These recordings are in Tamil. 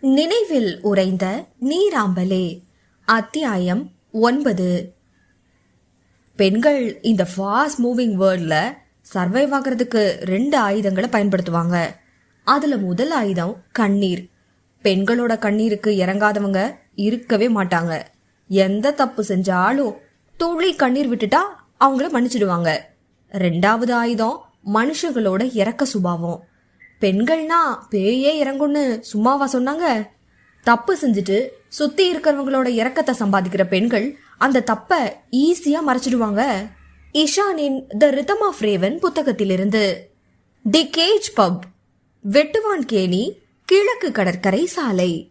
நினைவில் உறைந்த நீராம்பலே. அத்தியாயம் ஒன்பது. பெண்கள் இந்த ஃபாஸ்ட் மூவிங் வேர்ல்டில் சர்வைவ் ஆகிறதுக்கு ரெண்டு ஆயுதங்களை பயன்படுத்துவாங்க. அதில் முதல் ஆயுதம் கண்ணீர். பெண்களோட கண்ணீருக்கு இறங்காதவங்க இருக்கவே மாட்டாங்க. எந்த தப்பு செஞ்சாலும் துளி கண்ணீர் விட்டுட்டா அவங்கள மன்னிச்சிடுவாங்க. ரெண்டாவது ஆயுதம் மனுஷங்களோட இறக்க சுபாவம். பெண்கள்னா பேயே இறங்கும்னு சும்மாவா சொன்னாங்க? தப்பு செஞ்சுட்டு சுத்தி இருக்கிறவங்களோட இறக்கத்தை சம்பாதிக்கிற பெண்கள் அந்த தப்ப ஈஸியா மறைச்சிடுவாங்க. இஷானின் த ரிதம் ஆஃப் ரேவன் புத்தகத்திலிருந்து. தி கேஜ் பப் வெட்டுவான் கேணி கிழக்கு கடற்கரை சாலை.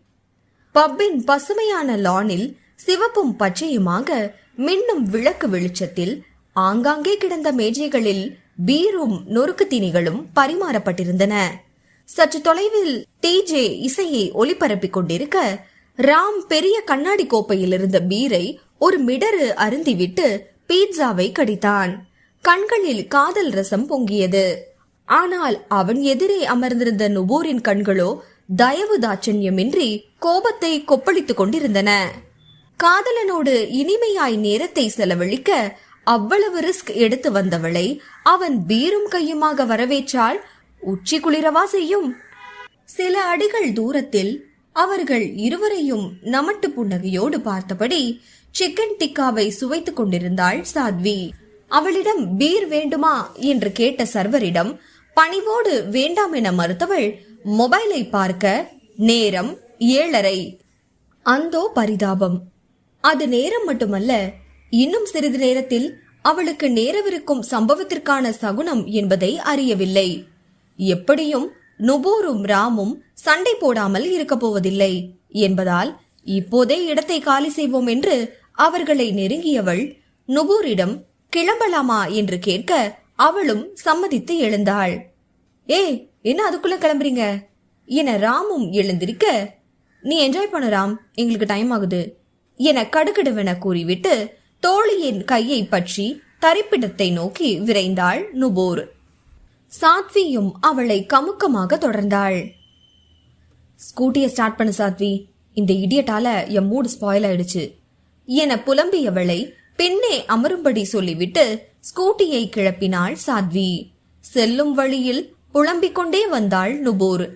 பப்பின் பசுமையான லானில் சிவப்பும் பச்சையுமாக மின்னும் விளக்கு வெளிச்சத்தில் ஆங்காங்கே கிடந்த மேஜைகளில் பீரும் நொறுக்கு தீனிகளும் பரிமாறப்பட்டிருந்தன. சற்று தொலைவில் டிஜே இசையை ஒளிபரப்பிக் கொண்டிருக்க ராம் பெரிய கண்ணாடி கோப்பையில் இருந்த பீரை ஒரு மிடரு அருந்திவிட்டு பீட்சாவை கடித்தான். கண்களில் காதல் ரசம் பொங்கியது. ஆனால் அவன் எதிரே அமர்ந்திருந்த நுபோரின் கண்களோ தயவு தாட்சண்யமின்றி கோபத்தை கொப்பளித்துக் கொண்டிருந்தன. காதலனோடு இனிமையாய் நேரத்தை செலவழிக்க அவ்வளவு ரிஸ்க் எடுத்து வந்தவளை அவன் பீரும் கையுமாக வரவேற்றால் உச்சி குளிரவா செய்யும்? சில அடிகள் தூரத்தில் அவர்கள் இருவரையும் நமட்டு புன்னகையோடு பார்த்தபடி சிக்கன் டிக்காவை சுவைத்துக் கொண்டிருந்தாள் சாத்வி. அவளிடம் பீர் வேண்டுமா? என்று கேட்ட சர்வரிடம் பணிவோடு வேண்டாம் என மறுத்தவள் மொபைலை பார்க்க நேரம் ஏழரை. அந்தோ பரிதாபம். அது நேரம் மட்டுமல்ல இன்னும் சிறிது நேரத்தில் அவளுக்கு நேரவிருக்கும் சம்பவத்திற்கான சகுனம் என்பதை அறியவில்லை. எப்படியும் நுபூரும் ராமும் சண்டை போடாமல் இருக்கப் போவதில்லை. என்பதால் இப்போதே இடத்தை காலி செய்வோம் என்று அவர்களை நெருங்கியவள் நுபூரிடம் கிளம்பலாமா என்று கேட்க அவளும் சம்மதித்து எழுந்தாள். ஏ என்ன அதுக்குள்ள கிளம்புறீங்க? என ராமும் எழுந்திருக்க நீ என்ஜாய் பண்ண ராம் எங்களுக்கு டைம் ஆகுது என கடுகடுவென கூறிவிட்டு தோழியின் கையை பற்றி தரிப்பிடத்தை நோக்கி விரைந்தாள் நுபோர். சாத்வியும் அவளை கமுக்கமாக தொடர்ந்தாள். ஸ்கூட்டியை ஸ்டார்ட் பண்ணு சாத்வி. இந்த இடியட்டால என் மூடு ஸ்பாயில் ஆயிடுச்சு. என புலம்பியவளை பின்னே அமரும்படி சொல்லிவிட்டு ஸ்கூட்டியை கிளப்பினாள் சாத்வி. செல்லும் வழியில் புலம்பிக் கொண்டே வந்தாள் நுபோர்.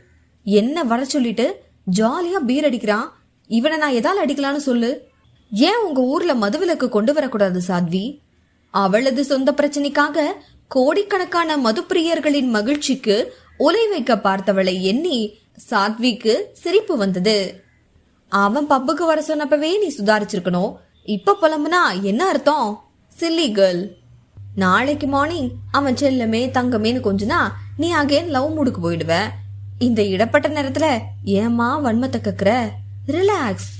என்ன வர சொல்லிட்டு? ஜாலியா பீர் அடிக்கிறான். இவனை நான் எதால் அடிக்கலான்னு சொல்லு. ஏன் உங்க ஊர்ல மதுவிலக்கு கொண்டு வரக்கூடாது சாத்வி? அவளது சொந்த பிரச்சனைக்காக கோடிக்கணக்கான மதுப்பிரியர்களின் மகிழ்ச்சிக்கு ஒலை வைக்க பார்த்தவளை எண்ணி சாத்விக்கு சிரிப்பு வந்தது. அவன் பப்புக்கு வர சொன்னப்பவே நீ சுதாரிச்சிருக்கணும். இப்ப புலம்புனா என்ன அர்த்தம்? Chilli girl. நாளைக்கு மார்னிங் அவன் செல்லமே தங்கமேன்னு கொஞ்சனா நீ அகேன் லவ் மூடுக்கு போயிடுவ. இந்த இடப்பட்ட நேரத்துல ஏமா வன்மத்தை கக்குற? ரிலாக்ஸ்.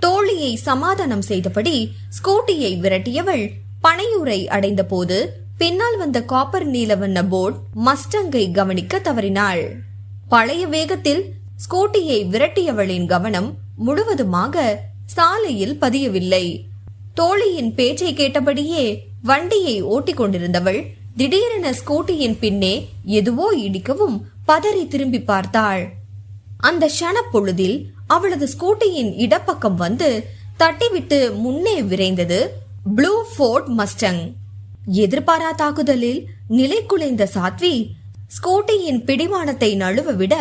தோழியை சமாதானம் செய்தபடி ஸ்கூட்டியை விரட்டியவள் பனையூரை அடைந்த போது பின்னால் வந்த காப்பர் நீல வண்ண போர்ட் மஸ்டங்கை கவனிக்க தவறினாள். பழைய வேகத்தில் ஸ்கூட்டியை விரட்டியவளின் கவனம் முழுவதுமாக சாலையில் பதியவில்லை. தோழியின் பேச்சை கேட்டபடியே வண்டியை ஓட்டிக் கொண்டிருந்தவள் திடீரென ஸ்கூட்டியின் பின்னே எதுவோ இடிக்கவும் பதறி திரும்பி பார்த்தாள். அந்த பொழுதில் அவளது ஸ்கூட்டியின் இடப்பக்கம் வந்து தட்டிவிட்டு முன்னே விரைந்தது ப்ளூ ஃபோர்ட் மஸ்டங். எதிர்பாரா தாக்குதலில் நிலை குலைந்த சாத்வி ஸ்கூட்டியின் பிடிமானத்தை நழுவ விட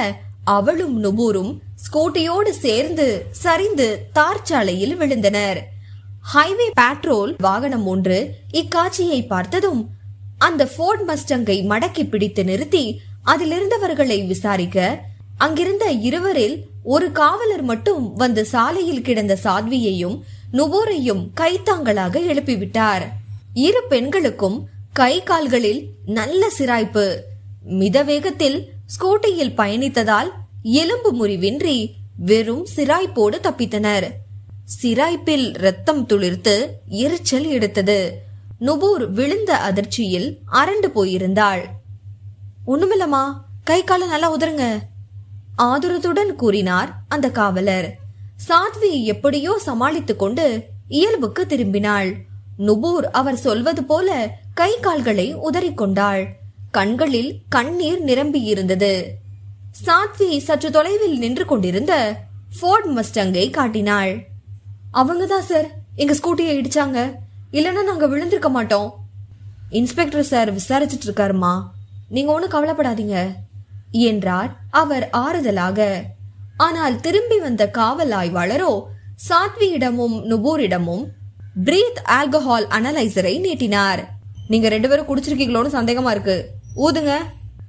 அவளும் நுபூரும் ஸ்கூட்டியோடு சேர்ந்து சரிந்து தார் சாலையில் விழுந்தனர். ஹைவே பேட்ரோல் வாகனம் ஒன்று இக்காட்சியை பார்த்ததும் அந்த ஃபோர்ட் மஸ்டங்கை மடக்கி பிடித்து நிறுத்தி அதிலிருந்தவர்களை விசாரிக்க அங்கிருந்த இருவரில் ஒரு காவலர் மட்டும் வந்து சாலையில் கிடந்த சாத்வியையும் நுபோரையும் கைத்தாங்களாக எழுப்பிவிட்டார். இரு பெண்களுக்கும் கை கால்களில் நல்ல சிராய்ப்பு. மித வேகத்தில் ஸ்கூட்டியில் பயணித்ததால் எலும்பு முறிவின்றி வெறும் சிராய்ப்போடு தப்பித்தனர். சிராய்ப்பில் ரத்தம் துளிர்த்து எரிச்சல் எடுத்தது. நுபூர் விழுந்த அதிர்ச்சியில் அரண்டு போயிருந்தாள். ஒண்ணுமில்லம்மா கை கால நல்லா உதறுங்க. ஆதுரத்துடன் கூறினார் அந்த காவலர். சாத்வி எப்படியோ சமாளித்துக் கொண்டு இயல்புக்கு திரும்பினாள். நுபூர் அவர் சொல்வது போல கை கால்களை உதறிக்கொண்டாள் கண்களில் கண்ணீர் நிரம்பியிருந்தது சாத்வி சற்று தொலைவில் நின்று கொண்டிருந்த ஃபோர்ட் மஸ்டங்கை காட்டினாள். அவங்க தான் சார் எங்க ஸ்கூட்டியை இடிச்சாங்க. இல்லைன்னா நாங்க விழுந்திருக்க மாட்டோம். இன்ஸ்பெக்டர் சார் விசாரிச்சிட்டு இருக்காருமா நீங்க ஒன்றும் கவலைப்படாதீங்க. என்றார் அவர் ஆறுதலாக. ஆனால் திரும்பி வந்த காவல் ஆய்வாளரோ சாத்வியிடமும் நுபூரிடமும் பிரீத் ஆல்கஹால் அனலைசரை நீட்டினார். நீங்க ரெண்டு பேரும் குடிச்சிருக்கீங்களோன்னு சந்தேகமா இருக்கு. ஊதுங்க.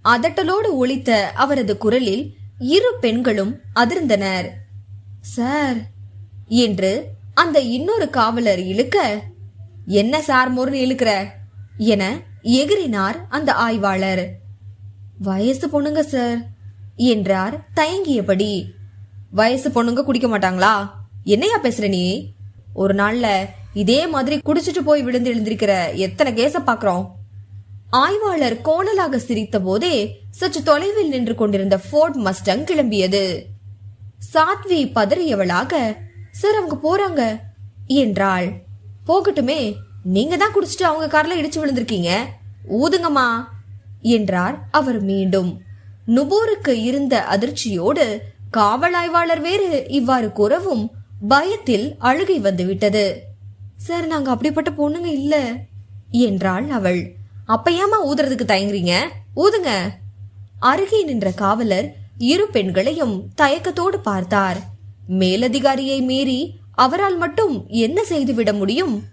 அதட்டலோடு ஒழித்த அவரது குரலில் இரு பெண்களும் அதிர்ந்தனர். சார் என்று அந்த இன்னொரு காவலர் இழுக்க என்ன சார் மோர்னு இழுக்கிற? என எகிறினார் அந்த ஆய்வாளர். வயசு பொண்ணுங்க சார் என்றார் தயங்கியபடி. வயசு பொண்ணுங்க குடிக்க மாட்டாங்களா? என்னையா பேசுற நீ? ஒரு நாள்ல இதே மாதிரி குடிச்சிட்டு போய் விழுந்து எழுந்திருக்கிற எத்தனை கேஸ பாக்குறோம்? ஆய்வாளர் கோணலாக சிரித்த போதே சற்று தொலைவில் நின்று கொண்டிருந்த ஃபோர்ட் மஸ்டங் கிளம்பியது. சாத்வி பதறியவளாக சார் அவங்க போறாங்க என்றாள். போகட்டுமே நீங்க தான் குடிச்சிட்டு அவங்க கார்ல இடிச்சு விழுந்திருக்கீங்க. ஊதுங்கம்மா. என்றார் அவர் மீண்டும். நுபூருக்கு இருந்த அதிர்ச்சியோடு காவலாய்வாளர் வேறு இவ்வாறு கூறவும் பயத்தில் அழுகை வந்துவிட்டது. சார் நாங்க அப்படிப்பட்ட பொண்ணுங்க இல்ல என்றாள் அவள். அப்ப ஏமா ஊதுறதுக்கு தயங்குறீங்க? ஊதுங்க. அருகே நின்ற காவலர் இரு பெண்களையும் தயக்கத்தோடு பார்த்தார். மேலதிகாரியை மீறி அவரால் மட்டும் என்ன செய்துவிட முடியும்?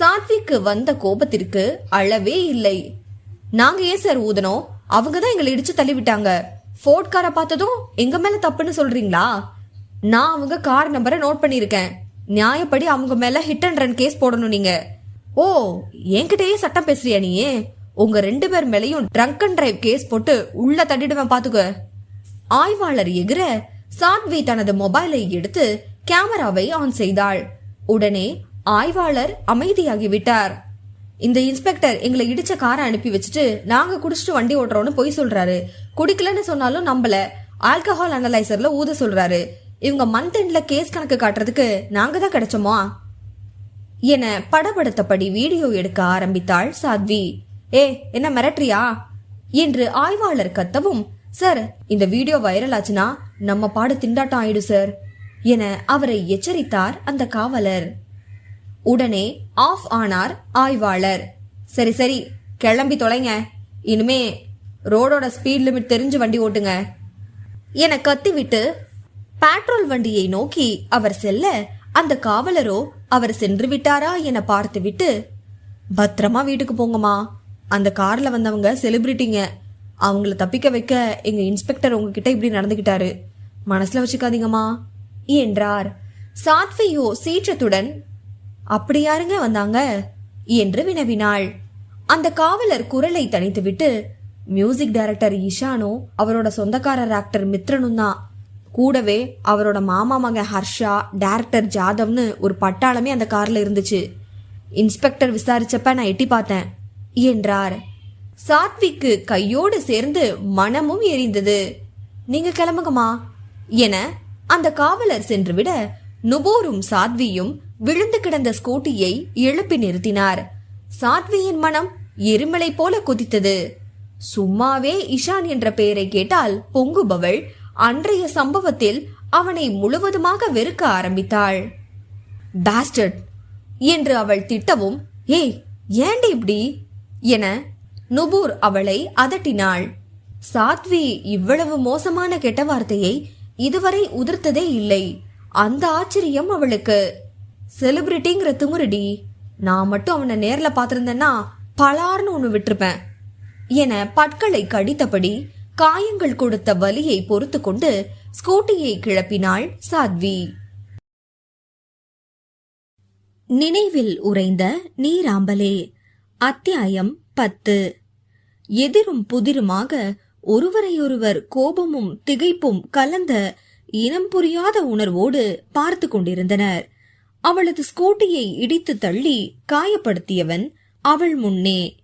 சாத்விக்கு வந்த கோபத்திற்கு அளவே இல்லை. நாங்க ஏன் சார் ஊதனோம் அவங்க தான் எங்களை இடிச்சு தள்ளி விட்டாங்க ஃபோர்ட் காரை பார்த்ததும் எங்க மேல தப்புன்னு சொல்றீங்களா? நான் அவங்க கார் நம்பரை நோட் பண்ணியிருக்கேன். நியாயப்படி அவங்க மேல ஹிட் அண்ட் ரன் கேஸ் போடணும் நீங்க. ஓ என்கிட்டயே சட்டம் பேசுறியா நீ உங்க ரெண்டு பேர் மேலையும் ட்ரங்க் அண்ட் டிரைவ் கேஸ் போட்டு உள்ள தட்டிடுவேன் பாத்துக்க. ஆய்வாளர் எகிர சாத்வி தனது மொபைலை எடுத்து கேமராவை ஆன் செய்தாள். உடனே ஆய்வாளர் அமைதியாகிவிட்டார். இந்த இன்ஸ்பெக்டர் எங்களை இடிச்ச காரை அனுப்பி வச்சுட்டு நாங்க குடிச்சிட்டு வண்டி ஓட்டுறோம்னு பொய் சொல்றாரு. குடிக்கலன்னு சொன்னாலும் நம்பல. ஆல்கஹால் அனலைசர்ல ஊத சொல்றாரு. இவங்க மந்த் எண்ட்ல கேஸ் கணக்கு காட்டுறதுக்கு நாங்க தான் கிடைச்சோமா? என படபடுத்தபடி வீடியோ எடுக்க ஆரம்பித்தாள் சாத்வி. ஏ என்ன மிரட்டுறியா? என்று ஆய்வாளர் கத்தவும் சார் இந்த வீடியோ வைரல் ஆச்சுன்னா நம்ம பாடு திண்டாட்டம் ஆயிடும் சார் என அவரை எச்சரித்தார் அந்த காவலர். உடனே ஆஃப் ஆனார் ஆய்வாளர். சரி சரி கிளம்பி தொலைங்க. இனிமே ரோடோட ஸ்பீட் லிமிட் தெரிஞ்சு வண்டி ஓட்டுங்க. என கத்திவிட்டு பெட்ரோல் வண்டியை நோக்கி அவர் செல்ல அந்த காவலரோ அவர் சென்று விட்டாரா என பார்த்துவிட்டு பத்திரமா வீட்டுக்கு போங்கம்மா. அந்த கார்ல வந்தவங்க செலிபிரிட்டிங்க அவங்கள தப்பிக்க வைக்க எங்க இன்ஸ்பெக்டர் உங்ககிட்ட இப்படி நடந்துகிட்டாரு. மனசுல வச்சுக்காதீங்கம்மா என்றார். சாத்வியோ சீற்றத்துடன் அப்படி யாருங்க வந்தாங்க? என்று வினவினாள். அந்த காவலர் குரலை தணித்துவிட்டு மியூசிக் டைரக்டர் இஷானும் அவரோட சொந்தக்காரர் ஆக்டர் மித்ரனும் தான். கூடவே அவரோட மாமா மகன் ஹர்ஷா டைரக்டர் ஜாதவ்னு ஒரு பட்டாளமே அந்த கார்ல இருந்துச்சு. இன்ஸ்பெக்டர் விசாரிச்சப்ப நான் எட்டி பார்த்தேன் என்றார். சாத்விக்கு கையோடு சேர்ந்து மனமும் எரிந்தது. நீங்க கிளம்புங்கம்மா என அந்த காவலர் சென்றுவிட நுபோரும் சாத்வியும் விழுந்து கிடந்த ஸ்கூட்டியை எழுப்பி நிறுத்தினார். சாத்வியின் மனம் எருமலை போல குதித்தது. சும்மாவே இஷான் என்ற பெயரை கேட்டால் பொங்குபவள் அன்றைய சம்பவத்தில் அவனை முழுவதுமாக வெறுக்க ஆரம்பித்தாள். பாஸ்டர்ட் என்று அவள் திட்டவும் ஏய் ஏண்டி இப்படி? என நுபூர் அவளை அதட்டினாள். சாத்வி இவ்வளவு மோசமான கெட்ட வார்த்தையை இதுவரை உதிர்த்ததே இல்லை. அந்த ஆச்சரியம் அவளுக்கு. செலிபிரிட்டிங்கிற திமுருடி நான் மட்டும் அவனை நேரில் பார்த்திருந்தேன்னா பலார்னு ஒன்று விட்டுருப்பேன். என பற்களை கடித்தபடி காயங்கள் கொடுத்த வலியை பொறுத்து கொண்டு ஸ்கூட்டியை கிளப்பினாள் சாத்வி. நினைவில் உறைந்த நீராம்பலே. அத்தியாயம் பத்து. எதிரும் புதிருமாக ஒருவரையொருவர் கோபமும் திகைப்பும் கலந்த இனம் புரியாத உணர்வோடு பார்த்து கொண்டிருந்தனர். அவளது ஸ்கூட்டியை இடித்து தள்ளி காயப்படுத்தியவன் அவள் முன்னே.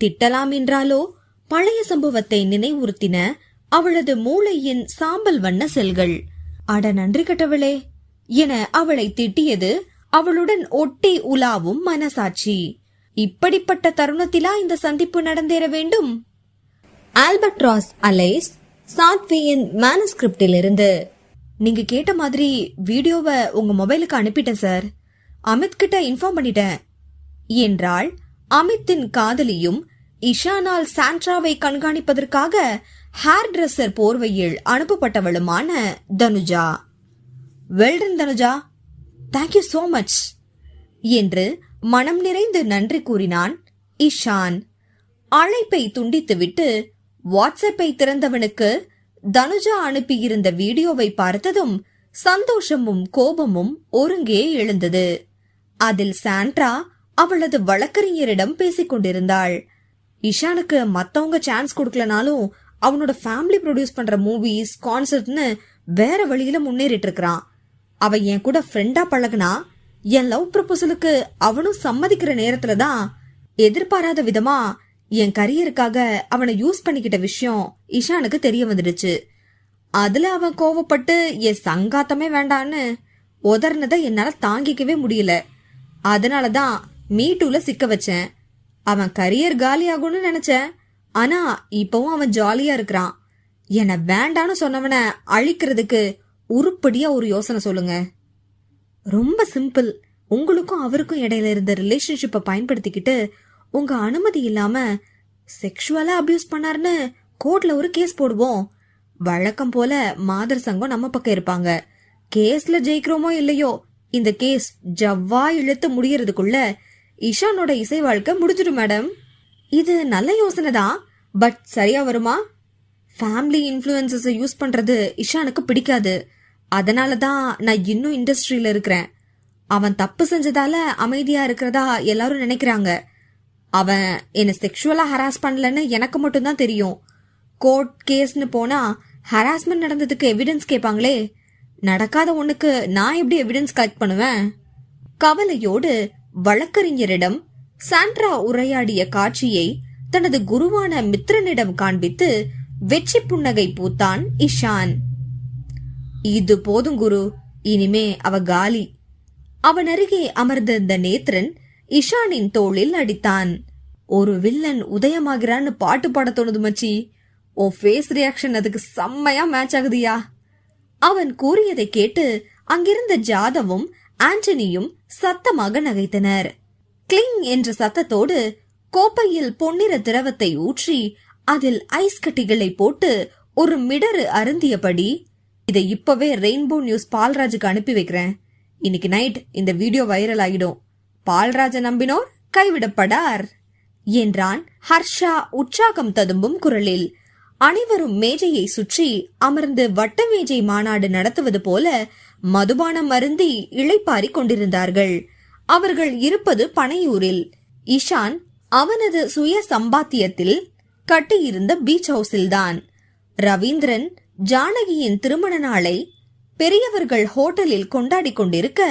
திட்டலாம் என்றாலோ? பழைய சம்பவத்தை நினைவுறுத்தின அவளது மூளையின் சாம்பல் வண்ண செல்கள். அட நன்றி கட்டவளே என அவளை திட்டியது அவளுடன் ஒட்டி உலாவும் மனசாட்சி. இப்படிப்பட்ட தருணத்திலா இந்த சந்திப்பு நடந்தேற வேண்டும்? ஆல்பர்ட்ராஸ் அலைஸ் சாத்வியின் மேனஸ்கிரிப்டிலிருந்து இருந்து நீங்க கேட்ட மாதிரி வீடியோவை உங்க மொபைலுக்கு அனுப்பிட்டேன் சார். அமித் கிட்ட இன்ஃபார்ம் பண்ணிட்டேன். என்றாள் அமித்தின் காதலியும் இஷானால் சாண்ட்ராவை கண்காணிப்பதற்காக ஹேர் ட்ரெஸ்ஸர் போர்வையில் அனுப்பப்பட்டவளுமான Tanuja. Well done Tanuja. Thank you so much என்று மனம் நிறைந்து நன்றி கூறினான் இஷான். அழைப்பை துண்டித்துவிட்டு வாட்ஸ்அப்பை திறந்தவனுக்கு தனுஜா அனுப்பியிருந்த வீடியோவை பார்த்ததும் சந்தோஷமும் கோபமும் ஒருங்கே எழுந்தது. அதில் சாண்ட்ரா அவளது வழக்கறிஞரிடம் பேசிக் கொண்டிருந்தாள். இஷானுக்கு மத்தவங்க சான்ஸ் கொடுக்கலனாலும் அவனோட ஃபேமிலி ப்ரொடியூஸ் பண்ற மூவிஸ் கான்சர்ட்னு வேற வழியில முன்னேறிட்டு இருக்கிறான் அவ என் கூட ஃப்ரெண்டா பழகுனா என் லவ் ப்ரப்போசலுக்கு அவனும் சம்மதிக்கிற நேரத்துல தான் எதிர்பாராத விதமா என் கரியருக்காக அவனை யூஸ் பண்ணிக்கிட்ட விஷயம் இஷானுக்கு தெரிய வந்துடுச்சு. அதுல அவன் கோவப்பட்டு என் சங்காத்தமே வேண்டான்னு உதறினதை என்னால தாங்கிக்கவே முடியல. அதனாலதான் மீட்டூல சிக்க வச்சேன். அவன் கரியர் காலியாகும்னு நினைச்சேன். ஆனா இப்பவும் அவன் ஜாலியா இருக்கிறான். என்ன வேண்டான்னு சொன்னவனை அழிக்கிறதுக்கு உருப்படியா ஒரு யோசனை சொல்லுங்க. ரொம்ப சிம்பிள். உங்களுக்கும் அவருக்கும் இடையில இருந்த ரிலேஷன்ஷிப்பை பயன்படுத்திக்கிட்டு உங்க அனுமதி இல்லாம செக்ஷுவலா அபியூஸ் பண்ணாருன்னு கோர்ட்ல ஒரு கேஸ் போடுவோம். வழக்கம் போல மாதர் சங்கம் நம்ம பக்கம் இருப்பாங்க. கேஸ்ல ஜெயிக்கிறோமோ இல்லையோ இந்த கேஸ் ஜவ்வா இழுத்து முடியறதுக்குள்ள இஷானோட இசை வாழ்க்கை முடிஞ்சிடும் மேடம். இது நல்ல யோசனை தான். பட் சரியா வருமா? ஃபேமிலி இன்ஃப்ளூயன்சஸை யூஸ் பண்றது இஷானுக்கு பிடிக்காது. அதனால தான் நான் இன்னும் இண்டஸ்ட்ரியில இருக்கிறேன். அவன் தப்பு செஞ்சதால அமைதியா இருக்கிறதா எல்லாரும் நினைக்கிறாங்க. அவன் என்ன செக்ஷுவலா ஹராஸ் பண்ணலன்னு எனக்கு மட்டும்தான் தெரியும். கோர்ட் கேஸ்னு போனா ஹராஸ்மெண்ட் நடந்ததுக்கு எவிடன்ஸ் கேட்பாங்களே. நடக்காத ஒண்ணுக்கு நான் எப்படி எவிடன்ஸ் கலெக்ட் பண்ணுவேன்? கவலையோடு வழக்கறிஞரிடம் சாண்ட்ரா உரையாடிய காட்சியை தனது குருவான மித்ரனிடம் காண்பித்து வெற்றி புன்னகை பூத்தான் இஷான். இது போதும் குரு. இனிமே அவ காலி. அவன் அருகே அமர்ந்திருந்த நேத்ரன் இஷானின் தோளில் அடித்தான் ஒரு வில்லன் உதயமாகிறான்னு பாட்டு பாட தோணுது மச்சி. உன் ஃபேஸ் ரியாக்ஷன் அதுக்கு செம்மையா மேட்ச் ஆகுதியா? அவன் கூறியதை கேட்டு அங்கிருந்த ஜாதவும் ஆண்டனியும் சத்தமாக நகைத்தனர். கிளிங் என்ற சத்தத்தோடு கோப்பையில் பொன்னிற திரவத்தை ஊற்றி அதில் ஐஸ் கட்டிகளை போட்டு ஒரு மிடரு அருந்தியபடி இதை இப்பவே ரெயின்போ நியூஸ் பால்ராஜுக்கு அனுப்பி வைக்கிறேன். இன்னைக்கு நைட் இந்த வீடியோ வைரல் ஆகிடும் பால்ராஜ நம்பினோர் கைவிடப்படார் என்றான் ஹர்ஷா உற்சாகம் ததும்பும் குரலில். அனைவரும் மேஜையை சுற்றி அமர்ந்து வட்ட மேஜை மாநாடு நடத்துவது போல மதுபானம் அருந்தி இளைப்பாரி கொண்டிருந்தார்கள். அவர்கள் இருப்பது பனையூரில். இஷான் அவனது சுய சம்பாத்தியத்தில் கட்டியிருந்த பீச் ஹவுஸில்தான். ரவீந்திரன் ஜானகியின் திருமண நாளை பெரியவர்கள் ஹோட்டலில் கொண்டாடி கொண்டிருக்க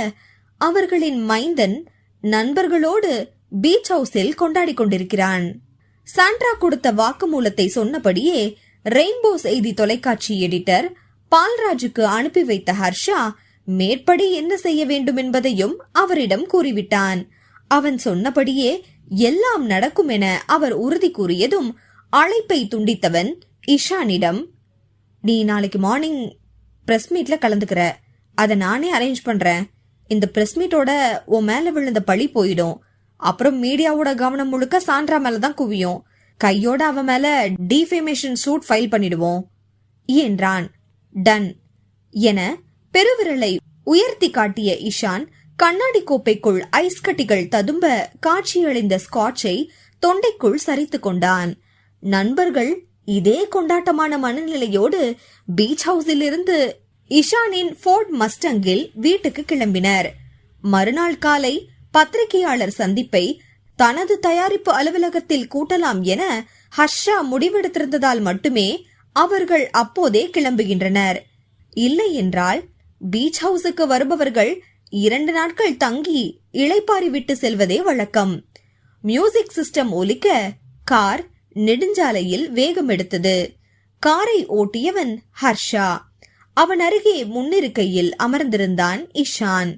அவர்களின் மைந்தன் நண்பர்களோடு பீச் ஹவுஸில் கொண்டாடி கொண்டிருக்கிறான். சாண்ட்ரா கொடுத்த வாக்குமூலத்தை சொன்னபடியே ரெயின்போ செய்தி தொலைக்காட்சி எடிட்டர் பால்ராஜுக்கு அனுப்பி வைத்த ஹர்ஷா மேற்படி என்ன செய்ய வேண்டும் என்பதையும் அவரிடம் கூறிவிட்டான். அவன் சொன்னபடியே எல்லாம் நடக்கும் என அவர் உறுதி கூறியதும் அழைப்பை துண்டித்தவன் இஷானிடம் நீ நாளைக்கு மார்னிங் பிரஸ் மீட்ல கலந்துக்கிற. அதை நானே அரேஞ்ச் பண்றேன். இந்த பிரஸ் மீட்டோட உன் மேல விழுந்த பழி போயிடும். அப்புறம் மீடியாவோட கவனம் முழுக்க சாண்ட்ரா மேல தான் குவியும். கையோட அவன் மேல டிஃபேமேஷன் சூட் ஃபைல் பண்ணிடுவோம். என்றான். டன் என பெருவிரலை உயர்த்தி காட்டிய இஷான் கண்ணாடி கோப்பைக்குள் ஐஸ் கட்டிகள் ததும்ப காட்சியளிந்த ஸ்காட்சை தொண்டைக்குள் சரித்து கொண்டான். நண்பர்கள் இதே கொண்டாட்டமான மனநிலையோடு பீச் ஹவுஸிலிருந்து இஷானின் ஃபோர்ட் மஸ்டங்கில் வீட்டுக்கு கிளம்பினர். மறுநாள் காலை பத்திரிகையாளர் சந்திப்பை தனது தயாரிப்பு அலுவலகத்தில் கூட்டலாம் என ஹர்ஷா முடிவெடுத்திருந்ததால் மட்டுமே அவர்கள் அப்போதே கிளம்புகின்றனர். இல்லை என்றால் பீச் ஹவுஸுக்கு வருபவர்கள் இரண்டு நாட்கள் தங்கி இளைப்பாரி விட்டு செல்வதே வழக்கம். மியூசிக் சிஸ்டம் ஒலிக்க கார் நெடுஞ்சாலையில் வேகம் எடுத்தது காரை ஓட்டியவன் ஹர்ஷா. அவன் அருகே முன்னிருக்கையில் அமர்ந்திருந்தான் இஷான்.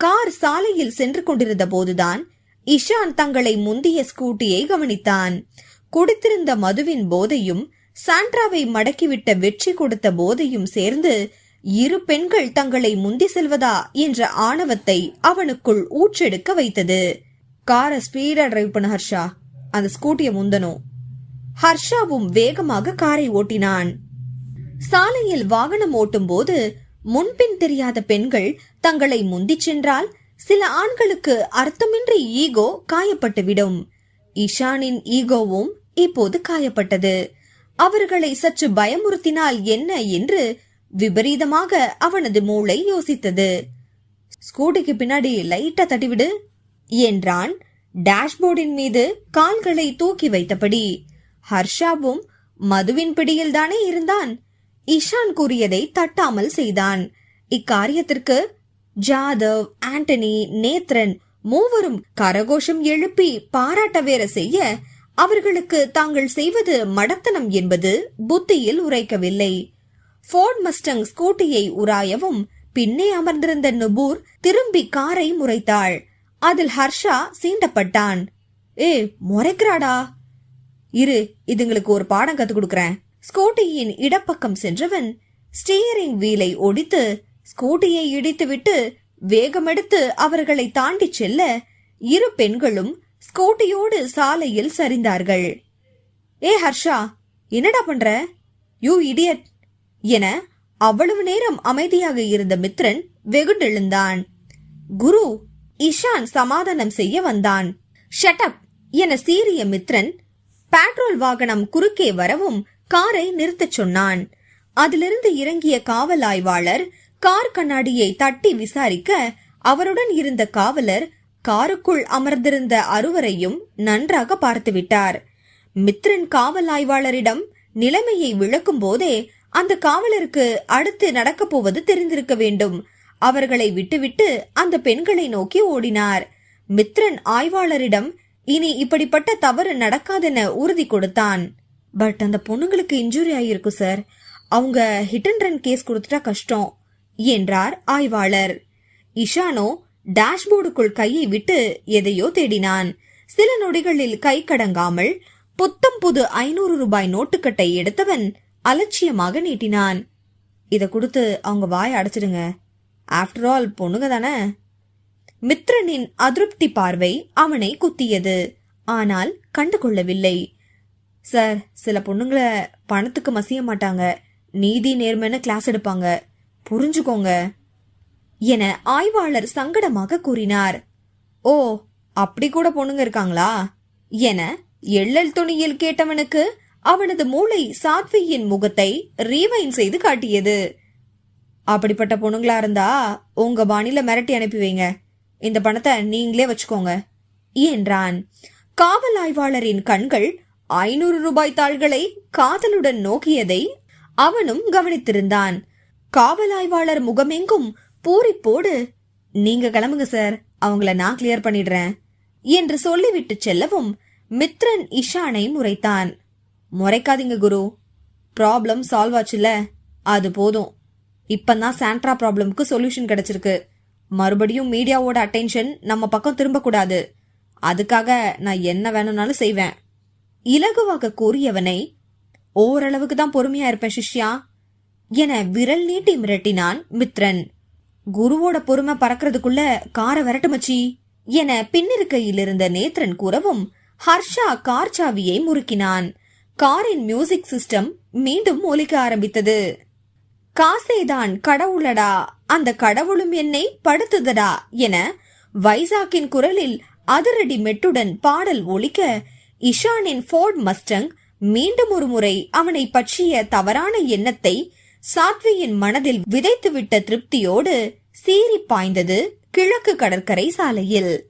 கார் சாலையில் சென்று கொண்டிருந்த போதுதான் இஷான் தங்களை முந்திய ஸ்கூட்டியை கவனித்தான். குடித்திருந்த மதுவின் போதையும் சாண்ட்ராவை மடக்கிவிட்ட வெற்றி கொடுத்த போதையும் சேர்ந்து இரு பெண்கள் தங்களை முந்தி செல்வதா என்ற ஆணவத்தை அவனுக்குள் ஊற்றெடுக்க வைத்தது. காரை ஸ்பீடா டிரைவ் பண்ண ஹர்ஷா. அந்த ஸ்கூட்டியை முந்தனும் ஹர்ஷாவும் வேகமாக காரை ஓட்டினான். சாலையில் வாகனம் ஓட்டும் போது முன்பின் தெரியாத பெண்கள் தங்களை முந்திச் சென்றால் சில ஆண்களுக்கு அர்த்தமின்றி ஈகோ காயப்பட்டுவிடும். இஷானின் ஈகோவும் இப்போது காயப்பட்டது. அவர்களை சற்று பயமுறுத்தினால் என்ன என்று விபரீதமாக அவனது மூளை யோசித்தது. ஸ்கூட்டிக்கு பின்னாடி லைட்டா தட்டிவிடு என்றான். டேஷ்போர்டின் மீது கால்களை தூக்கி வைத்தபடி. ஹர்ஷாவும் மதுவின் பிடியில்தானே இருந்தான்? இஷான் கூறியதை தட்டாமல் செய்தான். இக்காரியத்திற்கு ஜாதவ் ஆண்டனி நேத்ரன் மூவரும் கரகோஷம் எழுப்பி பாராட்ட வேற செய்ய அவர்களுக்கு தாங்கள் செய்வது மடத்தனம் என்பது புத்தியில் உரைக்கவில்லை. ஃபோர்ட் மஸ்டங் ஸ்கூட்டியை உராயவும் பின்னே அமர்ந்திருந்த நுபூர் திரும்பி காரை முறைத்தாள். அதில் ஹர்ஷா சீண்டப்பட்டான். ஏ முறைக்கிறாடா? இரு இதுங்களுக்கு ஒரு பாடம் கத்து கொடுக்கறேன். ஸ்கூட்டியின் இடப்பக்கம் சென்றவன் ஸ்டீயரிங் வீலை ஒடித்து ஸ்கூட்டியை இடித்துவிட்டு வேகமெடுத்து அவர்களை தாண்டி செல்ல இரு பெண்களும் ஸ்கூட்டியோடு சாலையில் சரிந்தார்கள். ஏ ஹர்ஷா என்னடா பண்ற? யூ இடியட் என அவ்வளவு நேரம் அமைதியாக இருந்த மித்ரன் வெகுண்டெழுந்தான். குரு இஷான் சமாதானம் செய்ய வந்தான். ஷட்டப் என சீரிய மித்ரன் பெட்ரோல் வாகனம் குறுக்கே வரவும் காரை நிறுத்தச் சொன்னான். அதிலிருந்து இறங்கிய காவல் ஆய்வாளர் கார் கண்ணாடியை தட்டி விசாரிக்க அவருடன் இருந்த காவலர் காருக்குள் அமர்ந்திருந்த அறுவரையும் நன்றாக பார்த்துவிட்டார். மித்ரன் காவல் ஆய்வாளரிடம் நிலைமையை விளக்கும் போதே அந்த காவலருக்கு அடுத்து நடக்கப் போவது தெரிந்திருக்க வேண்டும். அவர்களை விட்டுவிட்டு அந்த பெண்களை நோக்கி ஓடினார். மித்ரன் ஆய்வாளரிடம் இனி இப்படிப்பட்ட தவறு நடக்காதென உறுதி கொடுத்தான். பட் அந்த பொண்ணுங்களுக்கு இன்ஜுரி ஆகியிருக்கும் சார் அவங்க ஹிட் அண்ட் ரன் கேஸ் கொடுத்துட்டா கஷ்டம் என்றார் ஆய்வாளர். இஷானோ டேஷ்போர்டுக்குள் கையை விட்டு எதையோ தேடினான். சில நொடிகளில் கை கடங்காமல் புத்தம் புது ஐநூறு ரூபாய் நோட்டுக்கட்டை எடுத்தவன் அலட்சியமாக நீட்டினான். இத கொடுத்து அவங்க வாய் அடைச்சிடுங்க. ஆஃப்டர் ஆல் பொண்ணுங்க தானே? மித்ரனின் அதிருப்தி பார்வை அவனை குத்தியது. ஆனால் கண்டு கொள்ளவில்லை சார் சில பொண்ணுங்களை பணத்துக்கு மசிய மாட்டாங்க. நீதி நேர்மைன்னு கிளாஸ் எடுப்பாங்க. புரிஞ்சுக்கோங்க. என ஆய்வாளர் சங்கடமாக கூறினார். ஓ அப்படி கூட பொண்ணுங்க இருக்காங்களா? என எள்ளல் துணியில் கேட்டவனுக்கு அவனது மூளை சாத்வியின் முகத்தை ரீவைன் செய்து காட்டியது. அப்படிப்பட்ட பொண்ணுங்களா இருந்தா உங்க பாணியில மிரட்டி அனுப்பி வைங்க. இந்த பணத்தை நீங்களே வச்சுக்கோங்க என்றான். காவல் ஆய்வாளரின் கண்கள் ஐநூறு ரூபாய் தாள்களை காதலுடன் நோக்கியதை அவனும் கவனித்திருந்தான். காவல் ஆய்வாளர் முகமெங்கும் பூரிப்போடு நீங்க கிளம்புங்க சார். அவங்கள நான் கிளியர் பண்ணிடுறேன் என்று சொல்லிவிட்டு செல்லவும் மித்ரன் இஷானை முறைத்தான். முறைக்காதீங்க குரு. ப்ராப்ளம் சால்வ் ஆச்சுல அது போதும். இப்பதான் சாண்ட்ரா ப்ராப்ளம்க்கு சொல்யூஷன் கிடைச்சிருக்கு. மறுபடியும் மீடியாவோட அட்டென்ஷன் நம்ம பக்கம் திரும்பக்கூடாது. அதுக்காக நான் என்ன வேணும்னாலும் செய்வேன். இலகுவாக கூறியவனை ஓரளவுக்கு தான் பொறுமையா இருப்பேன் சிஷ்யா என விரல் நீட்டி மிரட்டினான் மித்ரன். குருவோட பொறுமை பறக்கிறதுக்குள்ள காரை விரட்டு மச்சி என பின்னிருக்கையில் இருந்த நேத்ரன் கூறவும் ஹர்ஷா கார் சாவியை முறுக்கினான். காரின் மியூசிக் சிஸ்டம் மீண்டும் ஒலிக்க ஆரம்பித்தது. காசேதான் கடவுளடா அந்த கடவுளும் என்னை படுத்துதடா என வைசாக்கின் குரலில் அதிரடி மெட்டுடன் பாடல் ஒலிக்க இஷானின் ஃபோர்ட் மஸ்டங் மீண்டும் ஒரு முறை அவனை பற்றிய தவறான எண்ணத்தை சாத்வியின் மனதில் விதைத்துவிட்ட திருப்தியோடு சீறி பாய்ந்தது கிழக்கு கடற்கரை சாலையில்.